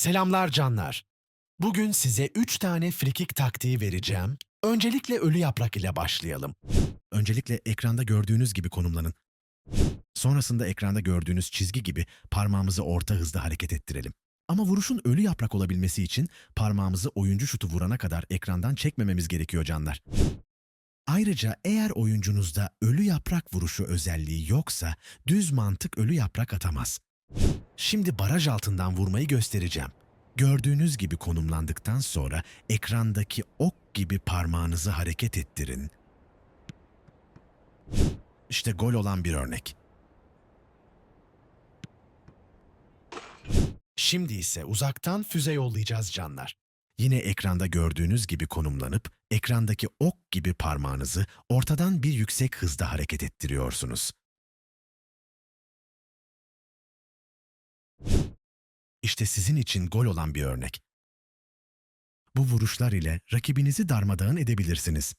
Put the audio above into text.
Selamlar canlar. Bugün size 3 tane frikik taktiği vereceğim. Öncelikle ölü yaprak ile başlayalım. Öncelikle ekranda gördüğünüz gibi konumlanın. Sonrasında ekranda gördüğünüz çizgi gibi parmağımızı orta hızda hareket ettirelim. Ama vuruşun ölü yaprak olabilmesi için parmağımızı oyuncu şutu vurana kadar ekrandan çekmememiz gerekiyor canlar. Ayrıca eğer oyuncunuzda ölü yaprak vuruşu özelliği yoksa düz mantık ölü yaprak atamaz. Şimdi baraj altından vurmayı göstereceğim. Gördüğünüz gibi konumlandıktan sonra ekrandaki ok gibi parmağınızı hareket ettirin işte gol olan bir örnek. Şimdi ise uzaktan füze yollayacağız canlar. Yine ekranda gördüğünüz gibi konumlanıp ekrandaki ok gibi parmağınızı ortadan bir yüksek hızda hareket ettiriyorsunuz. İşte sizin için gol olan bir örnek. Bu vuruşlar ile rakibinizi darmadağın edebilirsiniz.